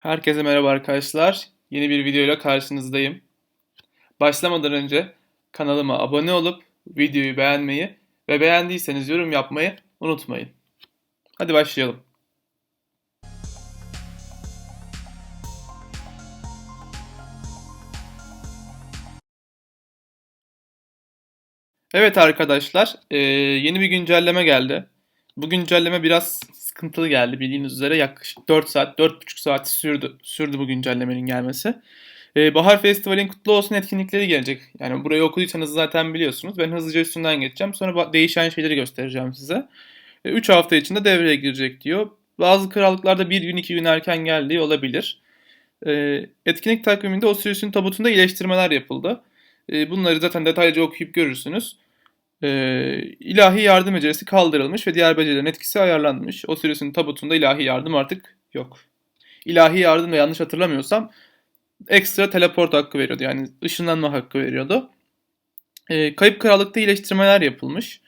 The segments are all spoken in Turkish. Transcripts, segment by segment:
Herkese merhaba arkadaşlar. Yeni bir videoyla karşınızdayım. Başlamadan önce kanalıma abone olup videoyu beğenmeyi ve beğendiyseniz yorum yapmayı unutmayın. Hadi başlayalım. Evet arkadaşlar, yeni bir güncelleme geldi. Bu güncelleme biraz sıkıntılı geldi bildiğiniz üzere yaklaşık 4 saat, 4,5 saat sürdü, sürdü bu güncellemenin gelmesi. Eee, Bahar Festivali'nin kutlu olsun etkinlikleri gelecek. Yani burayı okuduysanız zaten biliyorsunuz. Ben hızlıca üstünden geçeceğim. Sonra değişen şeyleri göstereceğim size. 3 hafta içinde devreye girecek diyor. Bazı krallıklarda bir gün iki gün erken geldiği olabilir. Eee, etkinlik takviminde Osiris'in tabutunda iyileştirmeler yapıldı. Bunları zaten detaylıca okuyup görürsünüz. Ee, ilahi yardım becerisi kaldırılmış ve diğer becerilerin etkisi ayarlanmış. Osiris'in tabutunda ilahi yardım artık yok. İlahi yardım da yanlış hatırlamıyorsam ekstra teleport hakkı veriyordu. Yani ışınlanma hakkı veriyordu. Ee, Kayıp Krallık'ta iyileştirmeler yapılmış.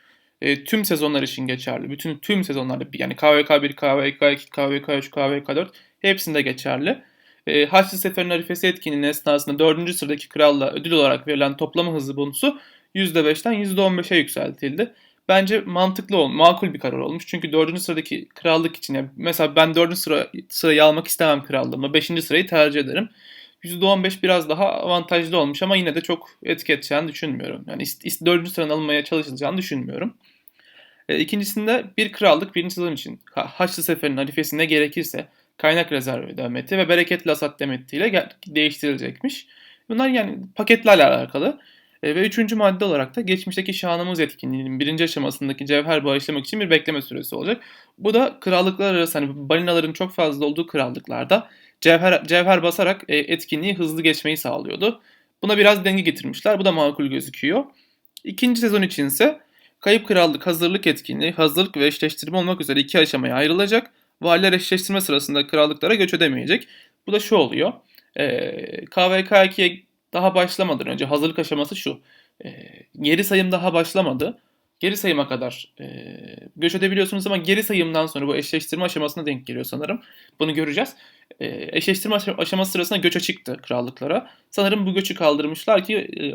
Ee, tüm sezonlar için geçerli. Bütün tüm sezonlarda yani KVK1, KVK2, KVK3, KVK4 hepsinde geçerli. Ee, Haçlı Seferi'nin Arifesi etkinliğinin esnasında 4. sıradaki kralla ödül olarak verilen toplama hızı bonusu %5'ten %15'e yükseltildi. Bence mantıklı ol, makul bir karar olmuş. Çünkü 4. sıradaki krallık için yani mesela ben 4. sıra, sırayı almak istemem krallığıma. 5. sırayı tercih ederim. %15 biraz daha avantajlı olmuş ama yine de çok etki edeceğini düşünmüyorum. Yani 4. sıranın alınmaya çalışılacağını düşünmüyorum. E, ikincisinde bir krallık birinci sezon için Haçlı Seferi'nin halifesine gerekirse kaynak rezervi demeti ve bereketli asat demetiyle değiştirilecekmiş. Bunlar yani paketlerle alakalı. E, ve üçüncü madde olarak da geçmişteki şanımız etkinliğinin birinci aşamasındaki cevher bağışlamak için bir bekleme süresi olacak. Bu da krallıklar arası hani balinaların çok fazla olduğu krallıklarda cevher, cevher basarak e, etkinliği hızlı geçmeyi sağlıyordu. Buna biraz denge getirmişler. Bu da makul gözüküyor. İkinci sezon için ise Kayıp Krallık hazırlık etkinliği, hazırlık ve eşleştirme olmak üzere iki aşamaya ayrılacak. Valiler eşleştirme sırasında krallıklara göç edemeyecek. Bu da şu oluyor. E, KVK2'ye daha başlamadan önce hazırlık aşaması şu. E, geri sayım daha başlamadı. Geri sayıma kadar e, göç edebiliyorsunuz ama geri sayımdan sonra bu eşleştirme aşamasına denk geliyor sanırım. Bunu göreceğiz. E, eşleştirme aşaması sırasında göç açıktı krallıklara. Sanırım bu göçü kaldırmışlar ki e,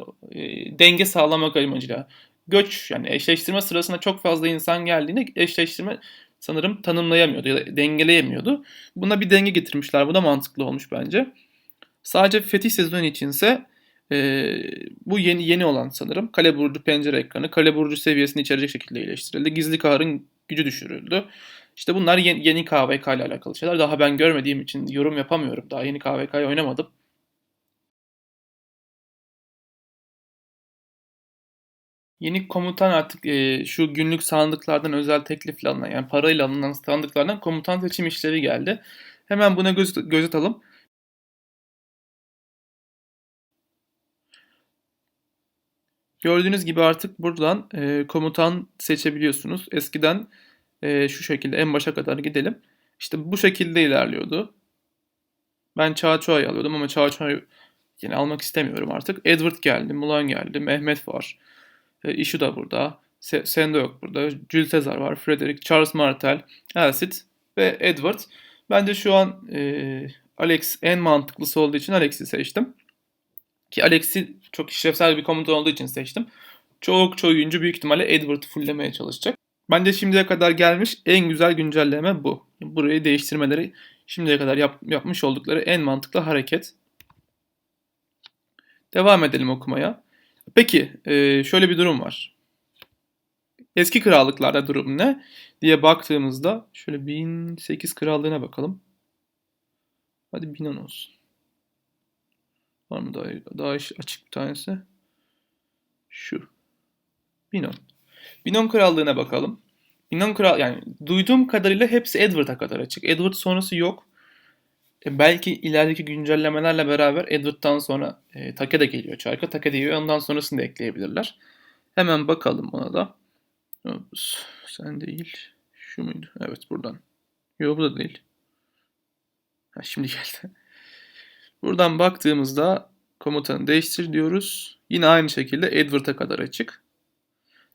e, denge sağlamak amacıyla. Göç yani eşleştirme sırasında çok fazla insan geldiğinde eşleştirme sanırım tanımlayamıyordu ya da dengeleyemiyordu. Buna bir denge getirmişler. Bu da mantıklı olmuş bence. Sadece fetih sezonu içinse e, bu yeni yeni olan sanırım. Kale burcu pencere ekranı, kale burcu seviyesini içerecek şekilde iyileştirildi. Gizli kaharın gücü düşürüldü. İşte bunlar yeni, yeni KVK ile alakalı şeyler. Daha ben görmediğim için yorum yapamıyorum. Daha yeni KVK'yı oynamadım. Yeni komutan artık e, şu günlük sandıklardan özel teklifle alınan yani parayla alınan sandıklardan komutan seçim işleri geldi. Hemen buna göz, göz atalım. Gördüğünüz gibi artık buradan e, komutan seçebiliyorsunuz. Eskiden e, şu şekilde en başa kadar gidelim. İşte bu şekilde ilerliyordu. Ben Çağço'yu alıyordum ama Çağço'yu yine almak istemiyorum artık. Edward geldi, Mulan geldi, Mehmet var. E, Ishu da burada. Se Sendo yok burada. Jules Caesar var, Frederick, Charles Martel, Elsit ve Edward. Ben de şu an e, Alex en mantıklısı olduğu için Alex'i seçtim. Ki Alex'i çok işlevsel bir komutan olduğu için seçtim. Çok çoğu büyük ihtimalle Edward'ı fulllemeye çalışacak. Bence şimdiye kadar gelmiş en güzel güncelleme bu. Burayı değiştirmeleri şimdiye kadar yap, yapmış oldukları en mantıklı hareket. Devam edelim okumaya. Peki e, şöyle bir durum var. Eski krallıklarda durum ne diye baktığımızda şöyle 1008 krallığına bakalım. Hadi 1010 olsun. Var mı daha, daha açık bir tanesi? Şu. Binon. Binon krallığına bakalım. Binon kral yani duyduğum kadarıyla hepsi Edward'a kadar açık. Edward sonrası yok. E, belki ilerideki güncellemelerle beraber Edward'dan sonra e, Take de geliyor çarka. Take de geliyor. Ondan sonrasını da ekleyebilirler. Hemen bakalım ona da. Ops, sen değil. Şu muydu? Evet buradan. Yok bu da değil. Ha, şimdi geldi. Buradan baktığımızda komutanı değiştir diyoruz. Yine aynı şekilde Edward'a kadar açık.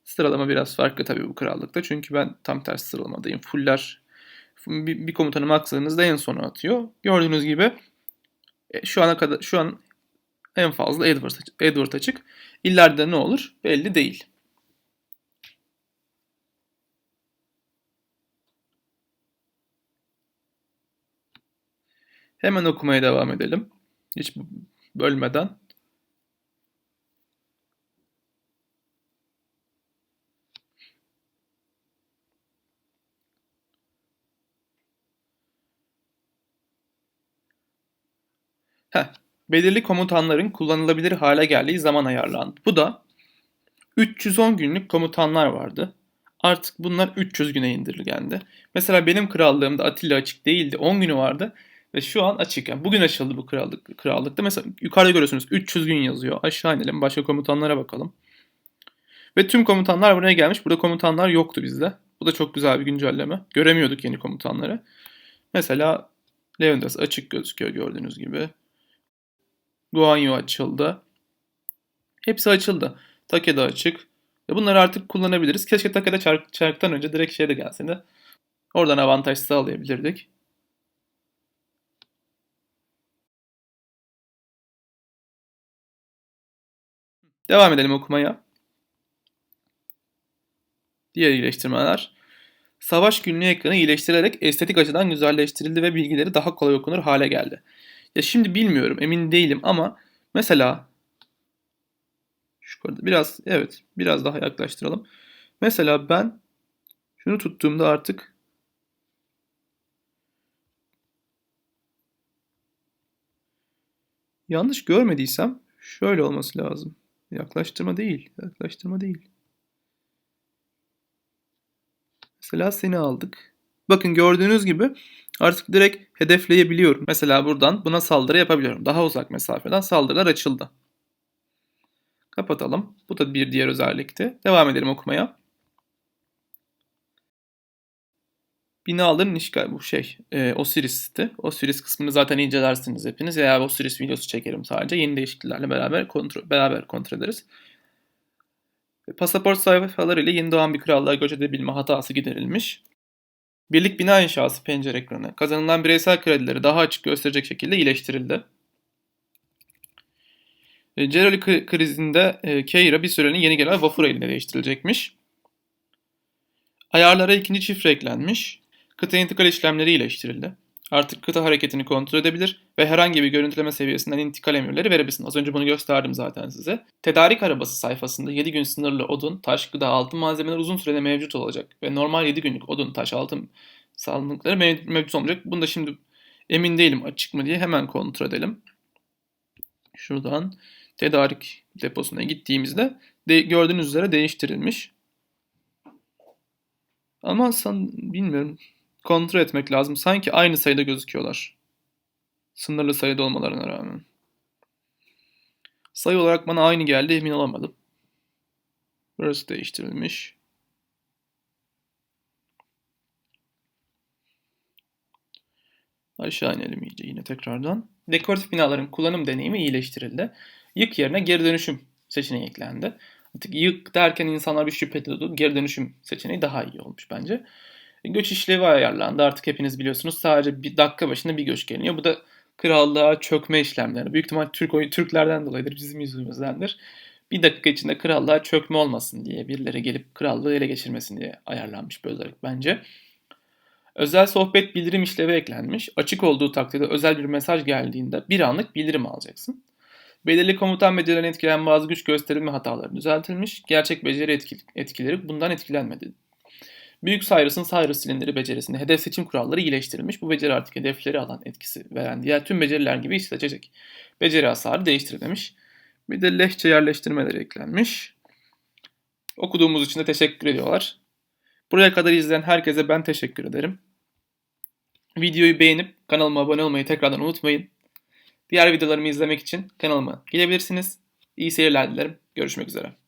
Sıralama biraz farklı tabii bu krallıkta. Çünkü ben tam ters sıralamadayım. Fuller bir, bir komutanı maksadığınızda en sona atıyor. Gördüğünüz gibi e, şu ana kadar şu an en fazla Edward, Edward açık. İleride ne olur belli değil. Hemen okumaya devam edelim. Hiç bölmeden. Heh, belirli komutanların kullanılabilir hale geldiği zaman ayarlandı. Bu da 310 günlük komutanlar vardı. Artık bunlar 300 güne indirilgendi. Mesela benim krallığımda Atilla açık değildi. 10 günü vardı ve şu an açık. Yani bugün açıldı bu krallık, krallıkta. Mesela yukarıda görüyorsunuz 300 gün yazıyor. Aşağı inelim başka komutanlara bakalım. Ve tüm komutanlar buraya gelmiş. Burada komutanlar yoktu bizde. Bu da çok güzel bir güncelleme. Göremiyorduk yeni komutanları. Mesela Leonidas açık gözüküyor gördüğünüz gibi. Guanyu açıldı. Hepsi açıldı. Takeda açık. Ve bunları artık kullanabiliriz. Keşke Takeda çark, çarktan önce direkt şeyde gelseydi. Oradan avantaj sağlayabilirdik. Devam edelim okumaya. Diğer iyileştirmeler. Savaş günlüğü ekranı iyileştirilerek estetik açıdan güzelleştirildi ve bilgileri daha kolay okunur hale geldi. Ya şimdi bilmiyorum, emin değilim ama mesela şu biraz evet, biraz daha yaklaştıralım. Mesela ben şunu tuttuğumda artık yanlış görmediysem şöyle olması lazım. Yaklaştırma değil, yaklaştırma değil. Mesela seni aldık. Bakın gördüğünüz gibi artık direkt hedefleyebiliyorum. Mesela buradan buna saldırı yapabiliyorum. Daha uzak mesafeden saldırılar açıldı. Kapatalım. Bu da bir diğer özellikti. Devam edelim okumaya. Binaların işgal bu şey e, Osiris'ti. Osiris kısmını zaten incelersiniz hepiniz. Veya Osiris videosu çekerim sadece. Yeni değişikliklerle beraber kontrol, beraber kontrol ederiz. Pasaport sayfaları ile yeni doğan bir krallığa göç edebilme hatası giderilmiş. Birlik bina inşası pencere ekranı kazanılan bireysel kredileri daha açık gösterecek şekilde iyileştirildi. E, Ceroli krizinde e, Keira bir süreliğine yeni gelen vapur eline değiştirilecekmiş. Ayarlara ikinci şifre eklenmiş. Kıta intikal işlemleri iyileştirildi. Artık kıta hareketini kontrol edebilir ve herhangi bir görüntüleme seviyesinden intikal emirleri verebilirsin. Az önce bunu gösterdim zaten size. Tedarik arabası sayfasında 7 gün sınırlı odun, taş, gıda, altın malzemeler uzun sürede mevcut olacak. Ve normal 7 günlük odun, taş, altın sağlıkları mevcut olmayacak. Bunda şimdi emin değilim açık mı diye hemen kontrol edelim. Şuradan tedarik deposuna gittiğimizde de, gördüğünüz üzere değiştirilmiş. Ama san, bilmiyorum kontrol etmek lazım. Sanki aynı sayıda gözüküyorlar. Sınırlı sayıda olmalarına rağmen. Sayı olarak bana aynı geldi emin olamadım. Burası değiştirilmiş. Aşağı inelim iyice yine tekrardan. Dekoratif binaların kullanım deneyimi iyileştirildi. Yık yerine geri dönüşüm seçeneği eklendi. Artık yık derken insanlar bir şüphe ediyordu. Geri dönüşüm seçeneği daha iyi olmuş bence. Göç işlevi ayarlandı. Artık hepiniz biliyorsunuz sadece bir dakika başına bir göç geliyor. Bu da krallığa çökme işlemleri. Büyük ihtimal Türk Türklerden dolayıdır, bizim yüzümüzdendir. Bir dakika içinde krallığa çökme olmasın diye, birileri gelip krallığı ele geçirmesin diye ayarlanmış bir özellik bence. Özel sohbet bildirim işlevi eklenmiş. Açık olduğu takdirde özel bir mesaj geldiğinde bir anlık bildirim alacaksın. Belirli komutan becerilerini etkileyen bazı güç gösterilme hataları düzeltilmiş. Gerçek beceri etkileri bundan etkilenmedi Büyük Cyrus'ın Cyrus silindiri becerisinde hedef seçim kuralları iyileştirilmiş. Bu beceri artık hedefleri alan etkisi veren diğer tüm beceriler gibi işletecek. Beceri hasarı değiştirilmemiş. Bir de lehçe yerleştirmeleri eklenmiş. Okuduğumuz için de teşekkür ediyorlar. Buraya kadar izleyen herkese ben teşekkür ederim. Videoyu beğenip kanalıma abone olmayı tekrardan unutmayın. Diğer videolarımı izlemek için kanalıma gelebilirsiniz. İyi seyirler dilerim. Görüşmek üzere.